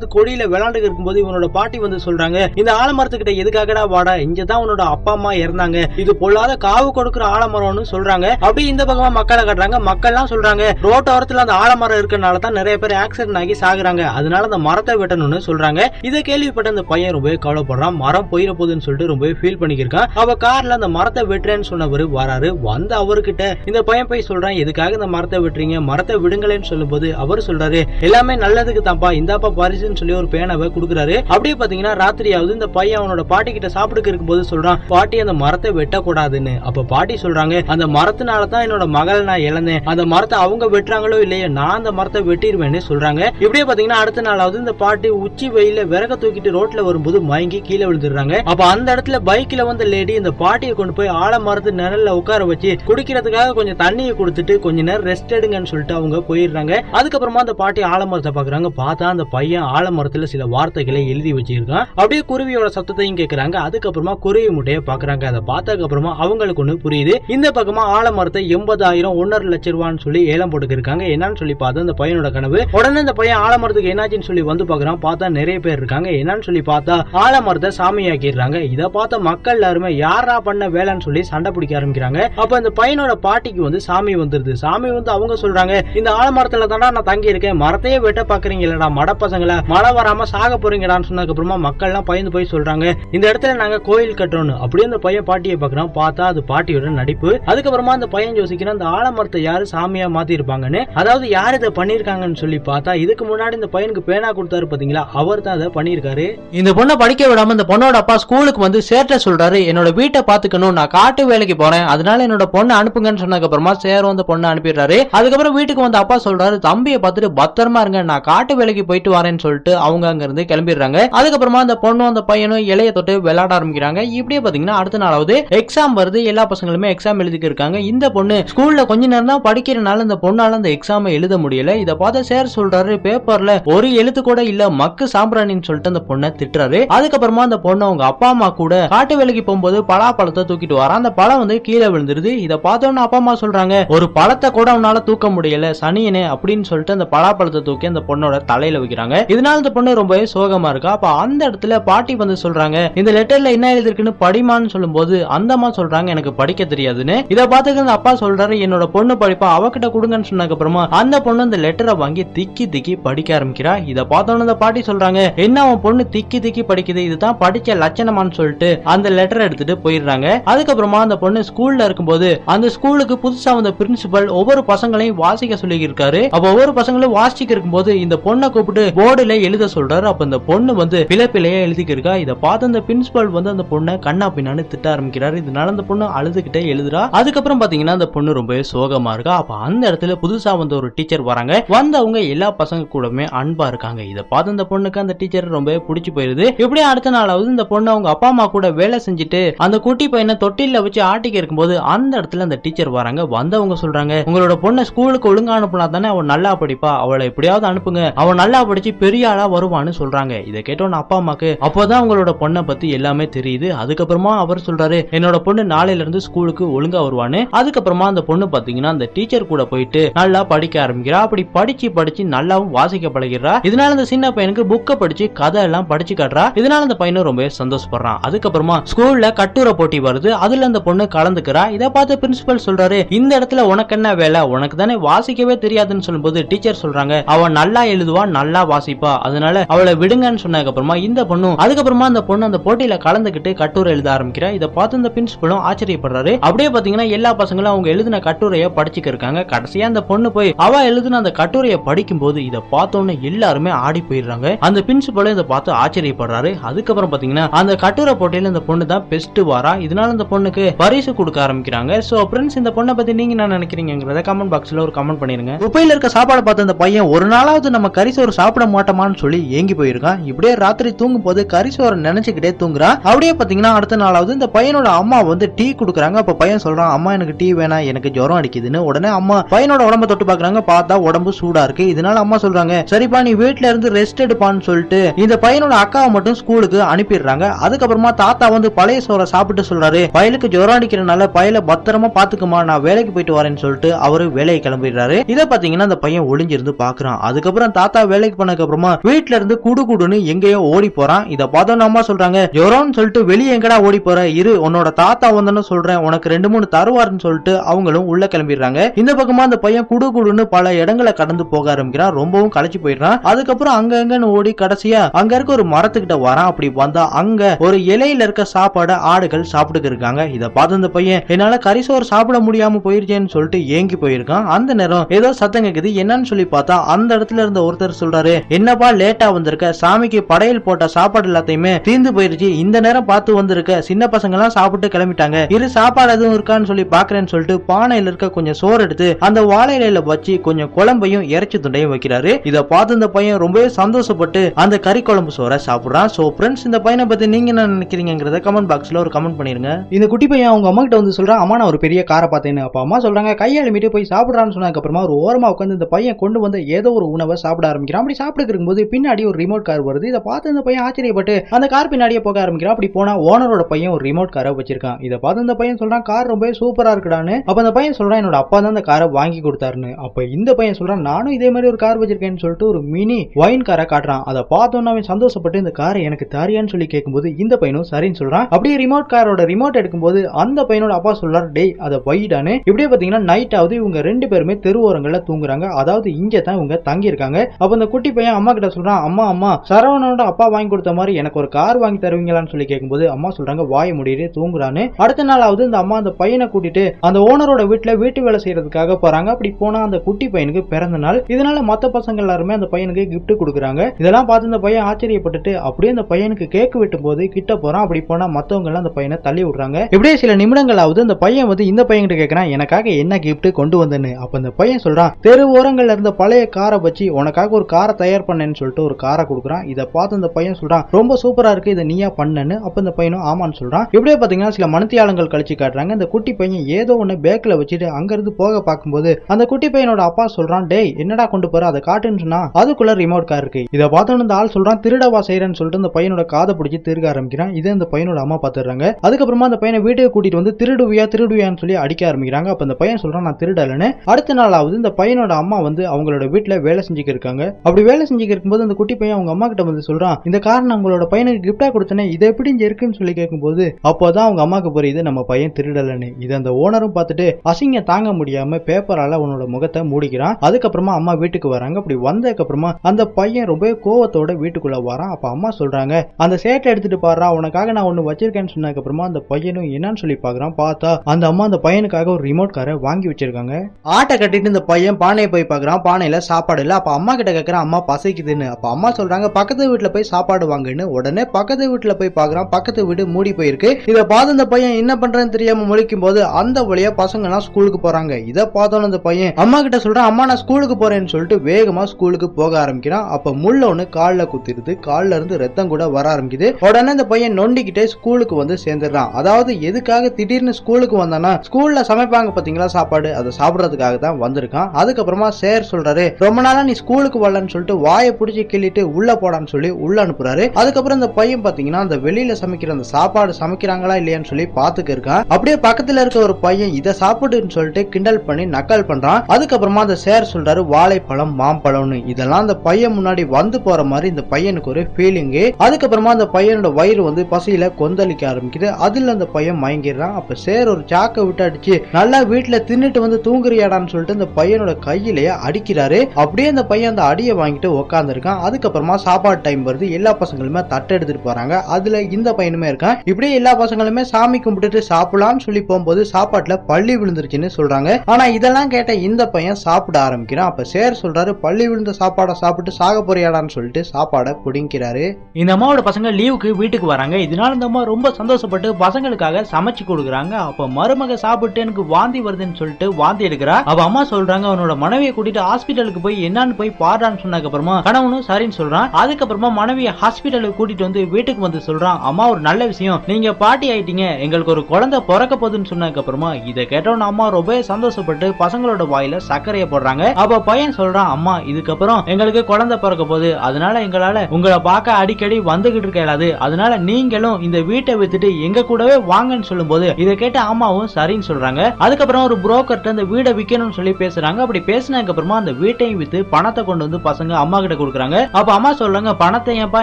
ஆலமரத்து கொடியில விளையாண்டு இருக்கும்போது இவனோட பாட்டி வந்து சொல்றாங்க இந்த ஆலமரத்துக்கிட்ட எதுக்காகடா வாடா? இங்கதான் உன்னோட அப்பா அம்மா இறந்தாங்க. இது பொல்லாத காவு கொடுக்கிற ஆலமரம்னு சொல்றாங்க. அப்படி இந்த பக்கமா மக்களை கட்டுறாங்க. மக்கள்லாம் சொல்றாங்க ரோட்டோரத்துல அந்த ஆலமரம் இருக்கனால தான் நிறைய பேர் ஆக்சிடென்ட் ஆகி சாகுறாங்க. அதனால அந்த மரத்தை வெட்டணும்னு சொல்றாங்க. இதை கேள்விப்பட்ட அந்த பையன் ரொம்பவே கவலைப்படுறான். மரம் போயிட போகுதுன்னு சொல்லிட்டு ரொம்பவே ஃபீல் பண்ணிக்கிருக்கான். அவ கார்ல அந்த மரத்தை வெட்டுறேன்னு சொன்னவர் வராரு. வந்து அவர்கிட்ட இந்த பையன் போய் சொல்றான் எதுக்காக இந்த மரத்தை வெட்டுறீங்க? மரத்தை விடுங்களேன்னு சொல்லும்போது அவர் சொல்றாரு எல்லாமே நல்லதுக்கு தான்ப்பா இந்தாப்பா பரிசுன்னு சொல்லி ஒரு பேனாவை கொடுக்குறாரு. அப்படியே பாத்தீங்கன்னா ராத்திரியாவது இந்த பையன் அவனோட பாட்டி கிட்ட சாப்பிடுக்கு இருக்கும்போது சொல்றான் பாட்டி அந்த மரத்தை வெட்டக்கூடாதுன்னு. அப்ப பாட்டி சொல்றாங்க அந்த மரத்தினால தான் என்னோட மகள் நான் இழந்தேன். அந்த மரத்தை அவங்க வெட்டுறாங்களோ இல்லையோ நான் அந்த மரத்தை வெட்டிடுவேன்னு சொல்றாங்க. இப்படியே பாத்தீங்கன்னா அடுத்த நாளாவது இந்த பாட்டி உச்சி வெயில விறக தூக்கிட்டு ரோட்ல வரும்போது மயங்கி கீழே விழுந்துடுறாங்க. அப்ப அந்த இடத்துல பைக்ல வந்த லேடி இந்த பாட்டியை கொண்டு போய் ஆலமரத்து நிழல்ல உட்கார வச்சு குடிக்கிறதுக்காக கொஞ்சம் தண்ணியை கொடுத்துட்டு கொஞ்ச நேரம் ரெஸ்ட் எடுங்கன்னு சொல்லிட்டு அவங்க போயிடுறாங்க. அதுக்கப்புறமா அந்த பாட்டி ஆலமரத்தை பாக்குறாங்க. பார்த்தா அந்த பையன் ஆலமரத்துல சில வார்த்தைகளை எழுதி வச்சிருக்கான். அப்படியே குருவியோட சத்தத்தையும் கேக்குறாங்க. அதுக்கப்புறமா குருவி முட்டையை பாக்குறாங்க. அதை பார்த்ததுக்கு அப்புறமா அவங்களுக்கு ஒண்ணு புரியுது. இந்த பக்கமா ஆலமரத்தை எண்பதாயிரம் ஒன்னரை லட்சம் ரூபான்னு சொல்லி ஏலம் போட்டுக்கிருக்காங்க. என்னன்னு சொல்லி பார்த்தா அந்த பையனோட கனவு. உடனே இந்த பையன் ஆலமரத்துக்கு என்னாச்சுன்னு சொல்லி வந்து பாக்குறான். பார்த்தா நிறைய பேர் இருக்காங்க. என்னன்னு சொல்லி பார்த்தா ஆலமரத்தை சாமியாக்கிடுறாங்க. இதை பார்த்த மக்கள் எல்லாருமே யாரா பண்ண வேலைன்னு சொல்லி சண்டை பிடிக்க ஆரம்பிக்கிறாங்க. அப்ப இந்த பையனோட பாட்டிக்கு வந்து சாமி வந்துருது. சாமி வந்து அவங்க சொல்றாங்க இந்த ஆலமரத்துல தாண்டா நான் தங்கி இருக்கேன் மரத்தையே வெட்ட பாக்குறீங்களா மட பசங்களா மழை வராம சாக போறீங்கடான்னு சொன்னதுக்கு மக்கள்லாம் பயந்து போய் சொல்றாங்க இந்த இடத்துல நாங்க கோயில் கட்டுறோம்னு அப்படியே அந்த பையன் பாட்டியை பாக்குறான் பார்த்தா அது பாட்டியோட நடிப்பு. அதுக்கப்புறமா அந்த பையன் யோசிக்கிறான் அந்த ஆலமரத்தை யாரு சாமியா மாத்தி இருப்பாங்கன்னு அதாவது யார் இதை பண்ணிருக்காங்கன்னு சொல்லி பார்த்தா இதுக்கு முன்னாடி இந்த பையனுக்கு பேனா கொடுத்தாரு பாத்தீங்களா அவர் தான் அதை பண்ணிருக்காரு. இந்த பொண்ணை படிக்க விடாம இந்த பொண்ணோட அப்பா ஸ்கூலுக்கு வந்து சேட்ட சொல்றாரு என்னோட வீட்டை பாத்துக்கணும் நான் காட்டு வேலைக்கு போறேன். அதனால என்னோட பொண்ணை அனுப்புங்கன்னு சொன்னதுக்கு அப்புறமா சேரும் அந்த பொண்ணை அனுப்பிடுறாரு. அதுக்கப்புறம் வீட்டுக்கு வந்து அப்பா சொல்றாரு தம்பியை பார்த்துட்டு பத்திரமா இருங்க. நான் காட்டு வேலைக்கு போயிட்டு வரேன்னு சொல்லிட்டு அவங்க அங்க இருந்து கிளம்பிடுறாங்க. அதுக்கப்புறமா அந்த பொண்ணும் அந்த பையனும் இலைய தொட்டு விளையாட ஆரம்பிக்கிறாங்க. இப்படியே பாத்தீங்கன்னா அடுத்த நாளாவது எக்ஸாம் வருது. எல்லா பசங்களுமே எக்ஸாம் எழுதிக்கு இருக்காங்க. இந்த பொண்ணு ஸ்கூல்ல கொஞ்ச நேரம் தான் படிக்கிறனால இந்த பொண்ணால அந்த எக்ஸாம் எழுத முடியல. இதை பார்த்து சேர் சொல்றாரு பேப்பர்ல ஒரு எழுத்து கூட இல்ல மக்கு சாம்பிராணின்னு சொல்லிட்டு அந்த பொண்ணை திட்டுறாரு. அதுக்கப்புறமா அந்த பொண்ணு அவங்க அப்பா அம்மா கூட காட்டு வேலைக்கு போகும்போது பலாப்பழத்தை தூக்கிட்டு வரா அந்த பழம் வந்து கீழே விழுந்துருது. இதை பார்த்தோன்னு அப்பா அம்மா சொல்றாங்க ஒரு பழத்தை கூட அவனால தூக்க முடியல சனியனே அப்படின்னு சொல்லிட்டு அந்த பலாப்பழத்தை தூக்கி அந்த பொண்ணோட தலையில வைக்கிறாங்க. இது இதனால இந்த பொண்ணு ரொம்பவே சோகமா இருக்கா? அப்ப அந்த இடத்துல பாட்டி வந்து சொல்றாங்க இந்த லெட்டர்ல என்ன எழுதிருக்குன்னு படிமான்னு சொல்லும்போது அந்த அம்மா சொல்றாங்க எனக்கு படிக்க தெரியாதுன்னு. இதை பார்த்துக்க அந்த அப்பா சொல்றாரு என்னோட பொண்ணு படிப்பா அவகிட்ட கொடுங்கன்னு சொன்னதுக்கு அப்புறமா அந்த பொண்ணு அந்த லெட்டரை வாங்கி திக்கி திக்கி படிக்க ஆரம்பிக்கிறா. இத பார்த்தோன்னு அந்த பாட்டி சொல்றாங்க என்ன அவன் பொண்ணு திக்கி திக்கி படிக்குது? இதுதான் படிச்ச லட்சணமான்னு சொல்லிட்டு அந்த லெட்டர் எடுத்துட்டு போயிடுறாங்க. அதுக்கப்புறமா அந்த பொண்ணு ஸ்கூல்ல இருக்கும்போது அந்த ஸ்கூலுக்கு புதுசா வந்த பிரின்சிபல் ஒவ்வொரு பசங்களையும் வாசிக்க சொல்லி இருக்காரு அப்ப ஒவ்வொரு பசங்களும் வாசிக்க இருக்கும்போது இந்த பொண்ணை கூப்பிட்டு போர்டுல எழுத சொல்றாரு. அப்ப அந்த பொண்ணு வந்து பிழை எழுதிக்கிருக்கா? இதை பார்த்து அந்த பிரின்சிபால் வந்து அந்த பொண்ணை கண்ணா பின்னான்னு திட்ட ஆரம்பிக்கிறாரு. இதனால அந்த பொண்ணு அழுதுகிட்டே எழுதுறா. அதுக்கப்புறம் பாத்தீங்கன்னா அந்த பொண்ணு ரொம்பவே சோகமா இருக்கா. அப்ப அந்த இடத்துல புதுசா வந்த ஒரு டீச்சர் வராங்க. வந்தவங்க எல்லா பசங்க கூடமே அன்பா இருக்காங்க. இதை பார்த்து அந்த பொண்ணுக்கு அந்த டீச்சர் ரொம்பவே பிடிச்சி போயிருது. இப்படியே அடுத்த நாளாவது இந்த பொண்ணு அவங்க அப்பா அம்மா கூட வேலை செஞ்சுட்டு அந்த குட்டி பையனை தொட்டில வச்சு ஆட்டிக்க இருக்கும்போது அந்த இடத்துல அந்த டீச்சர் வராங்க. வந்தவங்க சொல்றாங்க உங்களோட பொண்ணை ஸ்கூலுக்கு ஒழுங்கா அனுப்புனா தானே அவன் நல்லா படிப்பா. அவளை எப்படியாவது அனுப்புங்க. அவன் நல்லா படிச்சு பெரிய ஆளா வருவான்னு சொல்றாங்க. இதை கேட்டோன்னு அப்பா அம்மாக்கு அப்போதான் அவங்களோட பொண்ணை பத்தி எல்லாமே தெரியுது. அதுக்கப்புறமா அவர் சொல்றாரு என்னோட பொண்ணு நாளையில இருந்து ஸ்கூலுக்கு ஒழுங்கா வருவான்னு. அதுக்கப்புறமா அந்த பொண்ணு பாத்தீங்கன்னா அந்த டீச்சர் கூட போயிட்டு நல்லா படிக்க ஆரம்பிக்கிறா. அப்படி படிச்சு படிச்சு நல்லாவும் வாசிக்க பழகிறா. இதனால அந்த சின்ன பையனுக்கு புக்கை படிச்சு கதை எல்லாம் படிச்சு காட்டுறா. இதனால அந்த பையனும் ரொம்ப சந்தோஷப்படுறான். அதுக்கப்புறமா ஸ்கூல்ல கட்டுரை போட்டி வருது. அதுல அந்த பொண்ணு கலந்துக்கிறா. இதை பார்த்து பிரின்சிபல் சொல்றாரு இந்த இடத்துல உனக்கு என்ன வேலை? உனக்கு தானே வாசிக்கவே தெரியாதுன்னு சொல்லும்போது டீச்சர் சொல்றாங்க அவன் நல்லா எழுதுவா நல்லா வாசிப்பா. அதனால அவளை விடுங்கன்னு சொன்னதுக்கு அப்புறமா இந்த பொண்ணும் அதுக்கப்புறமா அந்த பொண்ணு அந்த போட்டியில கலந்துகிட்டு கட்டுரை எழுத ஆரம்பிக்கிறா. இதை பார்த்து இந்த பிரின்சிபலும் ஆச்சரியப்படுறாரு. அப்படியே பாத்தீங்கன்னா எல்லா பசங்களும் அவங்க எழுதின கட்டுரையை படிச்சுக்க இருக்காங்க. கடைசியா அந்த பொண்ணு போய் அவ எழுதின அந்த கட்டுரையை படிக்கும் போது இதை பார்த்தோன்னு எல்லாருமே ஆடி போயிடுறாங்க. அந்த பிரின்சிபலும் இதை பார்த்து ஆச்சரியப்படுறாரு. அதுக்கப்புறம் பாத்தீங்கன்னா அந்த கட்டுரை போட்டியில இந்த பொண்ணு தான் பெஸ்ட் வாரா. இதனால இந்த பொண்ணுக்கு பரிசு கொடுக்க ஆரம்பிக்கிறாங்க. சோ ஃப்ரெண்ட்ஸ் இந்த பொண்ணை பத்தி நீங்க என்ன நினைக்கிறீங்கிறத கமெண்ட் பாக்ஸ்ல ஒரு கமெண்ட் பண்ணிருங்க. குப்பையில இருக்க சாப்பாடு பார்த்த அந்த பையன் ஒரு நாளாவது நம்ம கறி சோறு சாப்பிட மாட்டோமா ஆமான்னு சொல்லி ஏங்கி போயிருக்கான். இப்படியே ராத்திரி தூங்கும் போது கரிசோரை நினைச்சுக்கிட்டே தூங்குறான் அப்படியே பாத்தீங்கன்னா அடுத்த நாளாவது இந்த பையனோட அம்மா வந்து டீ கொடுக்குறாங்க. அப்ப பையன் சொல்றான் அம்மா எனக்கு டீ வேணாம் எனக்கு ஜுரம் அடிக்குதுன்னு. உடனே அம்மா பையனோட உடம்ப தொட்டு பாக்குறாங்க. பார்த்தா உடம்பு சூடா இருக்கு. இதனால அம்மா சொல்றாங்க சரிப்பா நீ வீட்டுல இருந்து ரெஸ்ட் எடுப்பான்னு சொல்லிட்டு இந்த பையனோட அக்காவை மட்டும் ஸ்கூலுக்கு அனுப்பிடுறாங்க. அதுக்கப்புறமா தாத்தா வந்து பழைய சோறை சாப்பிட்டு சொல்றாரு பயலுக்கு ஜுரம் அடிக்கிறனால பயல பத்திரமா பாத்துக்குமா நான் வேலைக்கு போயிட்டு வரேன்னு சொல்லிட்டு அவரு வேலையை கிளம்பிடுறாரு. இதை பாத்தீங்கன்னா அந்த பையன் ஒளிஞ்சிருந்து பாக்குறான். அதுக்கப்புறம் தாத்தா வேலைக்கு போனதுக்கு அப்புறமா வீட்டுல இருந்து குடு குடுன்னு எங்கேயோ ஓடி போறான். இதை பார்த்தோன்னு அம்மா சொல்றாங்க ஜொரோன்னு சொல்லிட்டு வெளியே எங்கடா ஓடி போற? இரு உன்னோட தாத்தா வந்தோன்னு சொல்றேன். உனக்கு ரெண்டு மூணு தருவாருன்னு சொல்லிட்டு அவங்களும் உள்ள கிளம்பிடுறாங்க. இந்த பக்கமா அந்த பையன் குடு குடுன்னு பல இடங்களை கடந்து போக ஆரம்பிக்கிறான். ரொம்பவும் களைச்சு போயிடுறான். அதுக்கப்புறம் அங்க அங்கன்னு ஓடி கடைசியா அங்க இருக்க ஒரு மரத்துக்கிட்ட வரான். அப்படி வந்தா அங்க ஒரு இலையில இருக்க சாப்பாடு ஆடுகள் சாப்பிட்டுக்கு இருக்காங்க. இத பார்த்து அந்த பையன் என்னால கரிசோறு சாப்பிட முடியாம போயிருச்சேன்னு சொல்லிட்டு ஏங்கி போயிருக்கான். அந்த நேரம் ஏதோ சத்தம் கேக்குது. என்னன்னு சொல்லி பார்த்தா அந்த இடத்துல இருந்த ஒருத்தர் சொல்றாரு என்னப்பா லேட்டா வந்திருக்க? சாமிக்கு படையல் போட்ட சாப்பாடு எல்லாத்தையுமே தீந்து போயிருச்சு. இந்த நேரம் பார்த்து வந்திருக்க. சின்ன பசங்க எல்லாம் சாப்பிட்டு கிளம்பிட்டாங்க. இரு சாப்பாடு எதுவும் இருக்கான்னு சொல்லி பாக்குறேன்னு சொல்லிட்டு பானையில இருக்க கொஞ்சம் சோறு எடுத்து அந்த வாழை இலையில வச்சு கொஞ்சம் குழம்பையும் இறைச்சி துண்டையும் வைக்கிறாரு. இத பார்த்து இந்த பையன் ரொம்பவே சந்தோஷப்பட்டு அந்த கறி குழம்பு சோறை சாப்பிடுறான். சோ ஃப்ரெண்ட்ஸ் இந்த பையனை பத்தி நீங்க என்ன நினைக்கிறீங்கிறத கமெண்ட் பாக்ஸ்ல ஒரு கமெண்ட் பண்ணிருங்க. இந்த குட்டி பையன் அவங்க அம்மா கிட்ட வந்து சொல்றான் அம்மா நான் ஒரு பெரிய காரை பார்த்தேன்னு. அப்பா அம்மா சொல்றாங்க கையாளுமிட்டு போய் சாப்பிடுறான்னு சொன்னதுக்கு அப்புறமா ஒரு ஓரமா உட்காந்து இந்த பையன் கொண்டு வந்த ஏதோ ஒரு உணவை சாப்பிட ஆரம்பிக்கிறான். அப்படி சாப்பிட்டு இருக்கும்போது பின்னாடி ஒரு ரிமோட் கார் வருது. இதை பார்த்து அந்த பையன் ஆச்சரியப்பட்டு அந்த கார் பின்னாடியே போக ஆரம்பிக்கிறான். அப்படி போனா ஓனரோட பையன் ஒரு ரிமோட் காரை வச்சிருக்கான். இதை பார்த்து அந்த பையன் சொல்றான் கார் ரொம்ப சூப்பரா இருக்குடான்னு. அப்ப அந்த பையன் சொல்றான் என்னோட அப்பா தான் அந்த காரை வாங்கி கொடுத்தாருன்னு. அப்ப இந்த பையன் சொல்றான் நானும் இதே மாதிரி ஒரு கார் வச்சிருக்கேன்னு சொல்லிட்டு ஒரு மினி ஒயின் காரை காட்டுறான். அதை பார்த்தோன்னு அவன் சந்தோஷப்பட்டு இந்த காரை எனக்கு தாரியான்னு சொல்லி கேட்கும்போது இந்த பையனும் சரின்னு சொல்றான். அப்படியே ரிமோட் காரோட ரிமோட் எடுக்கும்போது அந்த பையனோட அப்பா சொல்றாரு டேய் அதை வைடான்னு. இப்படியே பாத்தீங்கன்னா நைட் ஆகுது. இவங்க ரெண்டு பேருமே தெருவோரங்கள்ல தூங்குறாங்க. அதாவது இங்க தான் இவங்க தங்கி இருக்காங்க அப்ப அந்த குட்டி பையன் அம்மா கிட்ட சொல்றான் அம்மா அம்மா சரவணனோட அப்பா வாங்கி கொடுத்த மாதிரி எனக்கு ஒரு கார் வாங்கி தருவீங்களான்னு சொல்லி கேட்கும்போது அம்மா சொல்றாங்க வாய முடியுது தூங்குறான்னு. அடுத்த நாள் இந்த அம்மா அந்த பையனை கூட்டிட்டு அந்த ஓனரோட வீட்டுல வீட்டு வேலை செய்யறதுக்காக போறாங்க. அப்படி போனா அந்த குட்டி பையனுக்கு பிறந்த நாள். இதனால மத்த பசங்க எல்லாருமே அந்த பையனுக்கு கிஃப்ட் கொடுக்குறாங்க. இதெல்லாம் பார்த்து இந்த பையன் ஆச்சரியப்பட்டுட்டு அப்படியே அந்த பையனுக்கு கேக் வெட்டும் போது கிட்ட போறான். அப்படி போனா மத்தவங்க எல்லாம் அந்த பையனை தள்ளி விடுறாங்க. இப்படியே சில நிமிடங்களாவது அந்த பையன் வந்து இந்த பையன் கிட்ட கேக்குறான் எனக்காக என்ன கிஃப்ட் கொண்டு வந்தேன்னு? அப்ப அந்த பையன் சொல்றான் தெரு ஓரங்கள்ல இருந்த பழைய காரை வச்சு உனக்காக ஒரு காரை தயார் பண்ண பண்ணேன்னு சொல்லிட்டு ஒரு காரை கொடுக்குறான். இதை பார்த்து அந்த பையன் சொல்றான் ரொம்ப சூப்பரா இருக்கு இதை நீயா பண்ணனு அப்ப இந்த பையனும் ஆமான்னு சொல்றான். இப்படியே பாத்தீங்கன்னா சில மனத்தியாளங்கள் கழிச்சு காட்டுறாங்க. இந்த குட்டி பையன் ஏதோ ஒண்ணு பேக்ல வச்சுட்டு அங்க இருந்து போக பார்க்கும்போது அந்த குட்டி பையனோட அப்பா சொல்றான் டேய் என்னடா கொண்டு போற? அதை காட்டுன்னு சொன்னா அதுக்குள்ள ரிமோட் கார் இருக்கு. இதை பார்த்தோன்னு இந்த ஆள் சொல்றான் திருடவா செய்யறேன்னு சொல்லிட்டு அந்த பையனோட காதை பிடிச்சி திருக ஆரம்பிக்கிறான். இதே அந்த பையனோட அம்மா பாத்துறாங்க அதுக்கப்புறமா அந்த பையனை வீட்டுக்கு கூட்டிட்டு வந்து திருடுவியா திருடுவியான்னு சொல்லி அடிக்க ஆரம்பிக்கிறாங்க. அப்ப அந்த பையன் சொல்றான் நான் திருடலன்னு. அடுத்த நாளாவது இந்த பையனோட அம்மா வந்து அவங்களோட வீட்டுல வேலை செஞ்சுக்க இருக்காங்க. அப்படி வேலை செஞ்சுக்க இருக்கும்போது அந்த குட்டி பையன் அவங்க அம்மா கிட்ட வந்து சொல்றான் இந்த கார் நான் உங்களோட பையனுக்கு கிஃப்டா கொடுத்தனே இது எப்படி இங்க இருக்குன்னு சொல்லி கேட்கும்போது அப்போதான் அவங்க அம்மாக்கு புரியுது நம்ம பையன் திருடலன்னு. இது அந்த ஓனரும் பார்த்துட்டு அசிங்கம் தாங்க முடியாம பேப்பரால உன்னோட முகத்தை மூடிக்கிறான். அதுக்கப்புறமா அம்மா வீட்டுக்கு வராங்க. அப்படி வந்ததுக்கு அப்புறமா அந்த பையன் ரொம்ப கோவத்தோட வீட்டுக்குள்ள வரான். அப்ப அம்மா சொல்றாங்க அந்த சேட்டை எடுத்துட்டு பாடுறா உனக்காக நான் ஒண்ணு வச்சிருக்கேன்னு சொன்னதுக்கு அப்புறமா அந்த பையனும் என்னன்னு சொல்லி பாக்குறான் பார்த்தா அந்த அம்மா அந்த பையனுக்காக ஒரு ரிமோட் காரை வாங்கி வச்சிருக்காங்க. ஆட்டை கட்டிட்டு இந்த பையன் பானையை போய் பாக்குறான் பானையில சாப்பாடு இல்ல. அப்ப அம்மா கிட்ட கேக்குறான் அம்மா பசிக்குதுன்னு அப்போ அம்மா சொல்றாங்க பக்கத்து வீட்டுல போய் சாப்பாடு வாங்குன்னு. உடனே பக்கத்து வீட்டுல போய் பாக்குறான் பக்கத்து வீடு மூடி போயிருக்கு. இதை பார்த்து இந்த பையன் என்ன பண்றேன்னு தெரியாம முழிக்கும் போது அந்த வழியா பசங்க எல்லாம் ஸ்கூலுக்கு போறாங்க. இதை பார்த்தோன்னு அந்த பையன் அம்மா கிட்ட சொல்றான் அம்மா நான் ஸ்கூலுக்கு போறேன்னு சொல்லிட்டு வேகமா ஸ்கூலுக்கு போக ஆரம்பிக்கிறான். அப்ப முள்ள ஒண்ணு காலில் குத்திருது. கால்ல இருந்து ரத்தம் கூட வர ஆரம்பிக்குது. உடனே இந்த பையன் நொண்டிக்கிட்டே ஸ்கூலுக்கு வந்து சேர்ந்துடுறான். அதாவது எதுக்காக திடீர்னு ஸ்கூலுக்கு வந்தானா ஸ்கூல்ல சமைப்பாங்க பாத்தீங்களா சாப்பாடு? அதை சாப்பிடறதுக்காக தான் வந்திருக்கான். அதுக்கப்புறமா சேர் சொல்றாரு ரொம்ப நாளா நீ ஸ்கூலுக்கு வரலன்னு சொல்லிட்டு வாயை பிடிச்சி கிள்ளிட்டு உள்ள போடான்னு சொல்லி உள்ள அனுப்புறாரு. அதுக்கப்புறம் இந்த பையன் பாத்தீங்கன்னா அந்த வெளியில சமைக்கிற அந்த சாப்பாடு சமைக்கிறாங்களா இல்லையான்னு சொல்லி பாத்துக்க இருக்கான். அப்படியே பக்கத்துல இருக்க ஒரு பையன் இதை சாப்பிடுன்னு சொல்லிட்டு கிண்டல் பண்ணி நக்கல் பண்றான். அதுக்கப்புறமா அந்த சேர் சொல்றாரு வாழைப்பழம் மாம்பழம்னு. இதெல்லாம் அந்த பையன் முன்னாடி வந்து போற மாதிரி இந்த பையனுக்கு ஒரு ஃபீலிங்கு அதுக்கப்புறமா அந்த பையனோட வயிறு வந்து பசியில கொந்தளிக்க ஆரம்பிக்குது. அதுல அந்த பையன் மயங்கிடுறான். அப்ப சேர் ஒரு சாக்கை விட்டு அடிச்சு நல்லா வீட்டுல தின்னுட்டு வந்து தூங்குறியாடான்னு சொல்லிட்டு இந்த பையனோட கையிலேயே அடிக்கிறாரு. அப்படியே அந்த பையன் அந்த அடியை வாங்கிட்டு உட்காந்துருக்கான் அதுக்கப்புறமா சாப்பாடு டைம் வருது. எல்லா பசங்களுமே தட்டை எடுத்துட்டு போறாங்க. அதுல இந்த பையனுமே இருக்கான். இப்படியே எல்லா பசங்களுமே சாமி கும்பிட்டுட்டு சாப்பிடலாம்னு சொல்லி போகும்போது சாப்பாட்டுல பள்ளி விழுந்துருச்சுன்னு சொல்றாங்க. ஆனா இதெல்லாம் கேட்ட இந்த பையன் சாப்பிட ஆரம்பிக்கிறான். அப்ப சேர் சொல்றாரு பள்ளி விழுந்த சாப்பாடை சாப்பிட்டு சாக போறியாடான்னு சொல்லிட்டு சாப்பாடை புடிங்கிறாரு இந்த அம்மாவோட பசங்க லீவுக்கு வீட்டுக்கு வராங்க. இதனால இந்த அம்மா ரொம்ப சந்தோஷப்பட்டு பசங்களுக்காக சமைச்சு கொடுக்குறாங்க. அப்ப மருமக சாப்பிட்டு எனக்கு வாந்தி வருதுன்னு சொல்லிட்டு வாந்தி எடுக்கிறா. அவ அம்மா சொல்றாங்க அவனோட மனைவியை கூட்டிட்டு ஹாஸ்பிட்டலுக்கு போய் என்னன்னு போய் பாடுறான்னு சொன்னதுக்கு அப்புறமா கணவனும் சரின்னு சொல்றான். அதுக்கப்புறமா மனைவியை ஹாஸ்பிட்டலுக்கு கூட்டிட்டு வந்து வீட்டுக்கு வந்து சொல்றான். அம்மா ஒரு நல்ல விஷயம். நீங்க பாட்டி ஆயிட்டீங்க. எங்களுக்கு ஒரு குழந்தை பிறக்க போகுதுன்னு சொன்னதுக்கு அப்புறமா இதை கேட்டோன்னு அம்மா ரொம்ப சந்தோஷப்பட்டு பசங்களோட வாயில சர்க்கரையை போடுறாங்க. அப்ப பையன் சொல்றான் அம்மா இதுக்கப்புறம் எங்களுக்கு குழந்தை பிறக்க போகுது. அதனால எங்களால உங்களை பார்க்க அடிக்கடி வந்துகிட்டு இருக்க இயலாது. அதனால நீங்களும் இந்த வீட்டை வித்துட்டு எங்க கூடவே வாங்கன்னு சொல்லும் போது இதை கேட்டு அம்மாவும் சரின்னு சொல்றாங்க. அதுக்கப்புறம் ஒரு புரோக்கர்ட்ட இந்த வீடை விற்கணும்னு சொல்லி பேசுறாங்க. அப்படி பேசினதுக்கு அப்புறமா அந்த வீட்டையும் வித்து பணத்தை கொண்டு வந்து பசங்க அம்மா கிட்ட கொடுக்குறாங்க. அப்ப அம்மா சொல்றாங்க பணத்தை ஏன்பா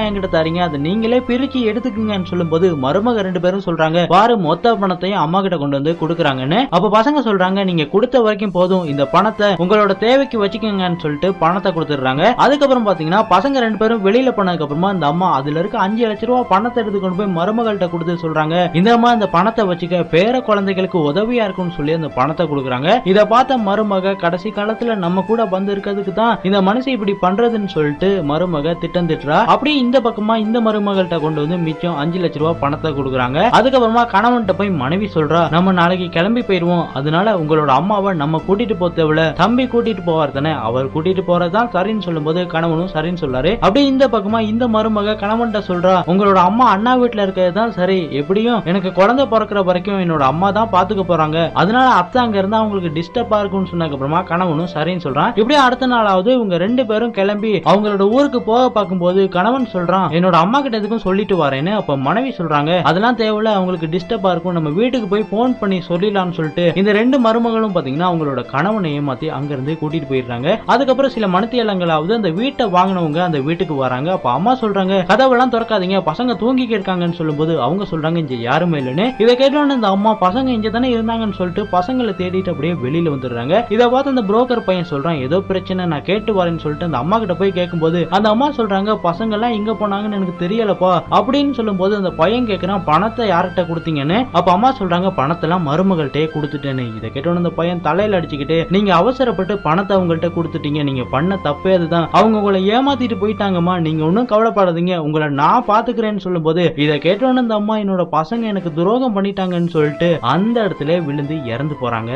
என்கிட்ட தரீங்க? அதை நீங்களே பிரிச்சு எடுத்துக்குங்கன்னு சொல்லும்போது மருமக ரெண்டு பேரும் சொல்றாங்க பாரு மொத்த பணத்தையும் அம்மா கிட்ட கொண்டு வந்து கொடுக்குறாங்கன்னு. அப்ப பசங்க சொல்றாங்க நீங்க கொடுத்த வரைக்கும் போதும். இந்த பணத்தை உங்களோட தேவைக்கு வச்சுக்கோங்கன்னு சொல்லிட்டு பணத்தை கொடுத்துடுறாங்க. அதுக்கப்புறம் பாத்தீங்கன்னா பசங்க ரெண்டு பேரும் வெளியில போனதுக்கு அப்புறமா இந்த அம்மா அதுல இருக்க அஞ்சு லட்ச ரூபா பணத்தை எடுத்து கொண்டு போய் மருமகள்கிட்ட கொடுத்து சொல்றாங்க. இந்த அம்மா இந்த பணத்தை வச்சுக்க பேர குழந்தைகளுக்கு உதவியா இருக்கும்னு சொல்லி அந்த பணத்தை கொடுக்குறாங்க. இத பார்த்த மருமக கடைசி காலத்துல நம்ம கூட வந்து இருக்கிறதுக்கு தான் இந்த மனுஷன் இப்படி பண்றதுன்னு சொல்லிட்டு மருமக திட்டம் திட்டுறா அப்படியே இந்த பக்கமா இந்த மருமகள்கிட்ட கொண்டு வந்து மிச்சம் அஞ்சு லட்ச ரூபா பணத்தை கொடுக்குறாங்க. அதுக்கப்புறமா கணவன்கிட்ட போய் மனைவி சொல்றா நம்ம நாளைக்கு கிளம்பி போயிருவோம். அதனால உங்களோட அம்மாவை நம்ம கூட்டிட்டு போக தேவையில்ல. தம்பி கூட்டிட்டு போவார் தானே. அவர் கூட்டிட்டு போறதுதான் சரின்னு சொல்லும்போது கணவனும் சரின்னு சொல்றாரு அப்படியே இந்த பக்கமா இந்த மருமக கணவன்கிட்ட சொல்றா உங்களோட அம்மா அண்ணா வீட்டுல இருக்கிறது தான் சரி. எப்படியும் எனக்கு குழந்தை பிறக்கிற வரைக்கும் என்னோட அம்மா தான் பாத்துக்க போறாங்க. அதனால அத்தை அங்க இருந்தா அவங்களுக்கு டிஸ்டர்பா இருக்கும்னு சொன்னதுக்கு அப்புறமா கணவனும் சரின்னு சொல்றான். இப்படியே அடுத்த நாளாவது இவங்க ரெண்டு பேரும் கிளம்பி அவங்களோட ஊருக்கு போக பார்க்கும்போது கணவன் சொல்றான் என்னோட அம்மா கிட்ட எதுக்கும் சொல்லிட்டு வரேன்னு. அப்ப மனைவி சொல்றாங்க அதெல்லாம் தேவையில்ல அவங்களுக்கு டிஸ்டர்பா இருக்கும் நம்ம வீட்டுக்கு போய் போன் பண்ணி சொல்லிடலாம்னு சொல்லிட்டு. இந்த ரெண்டு மருமகளும் பாத்தீங்கன்னா அவங்களோட கணவனை ஏமாத்தி அங்க இருந்து கூட்டிட்டு போயிடுறாங்க. அதுக்கப்புறம் சில மணித்தியலங்களாவது அந்த வீட்டை வாங்கினவங்க அந்த வீட்டுக்கு வராங்க. அப்ப அம்மா சொல்றாங்க கதவெல்லாம் திறக்காதீங்க பசங்க தூங்கிட்டு இருக்காங்கன்னு சொல்லும்போது அவங்க சொல்றாங்க இங்க யாருமே இல்லைன்னு. இதை கேட்டோன்னு இந்த அம்மா பசங்க இங்க தானே இருந்தாங்கன்னு சொல்லிட்டு பசங்களை தேடிட்டு அப்படியே வெளியில வந்துடுறாங்க. இதை பார்த்து அந்த புரோக்கர் பையன் சொல்றான் ஏதோ பிரச்சனை நான் கேட்டு வரேன்னு சொல்லிட்டு அந்த அம்மா கிட்ட போய் கேட்கும்போது அந்த அம்மா சொல்றாங்க பசங்க எல்லாம் எங்க போனாங்கன்னு எனக்கு தெரியலப்பா. அப்படின்னு சொல்லும்போது அந்த பையன் கேட்கறான் பணத்தை யார்கிட்ட கொடுத்தீங்கன்னு? அப்ப அம்மா சொல்றாங்க பணத்தை எல்லாம் மருமகள்கிட்டயே கொடுத்துட்டேன்னு இதை கேட்டோன்னு அந்த பையன் தலையில அடிச்சுக்கிட்டு நீங்க அவசரப்பட்டு பணத்தை அவங்கள்ட்ட கொடுத்துட்டீங்க நீங்க பண்ண தப்பே அதுதான். அவங்க உங்களை ஏமாத்திட்டு போயிட்டாங்கம்மா. நீங்க ஒன்றும் கவலைப்படாதீங்க. உங்களை நான் பாத்துக்கிறேன்னு சொல்லும்போது இதை கேட்டோன்னு அந்த அம்மா என்னோட பசங்க எனக்கு துரோகம் பண்ணிட்டாங்கன்னு சொல்லிட்டு அந்த இடத்துல விழுந்து இறந்து போறாங்க.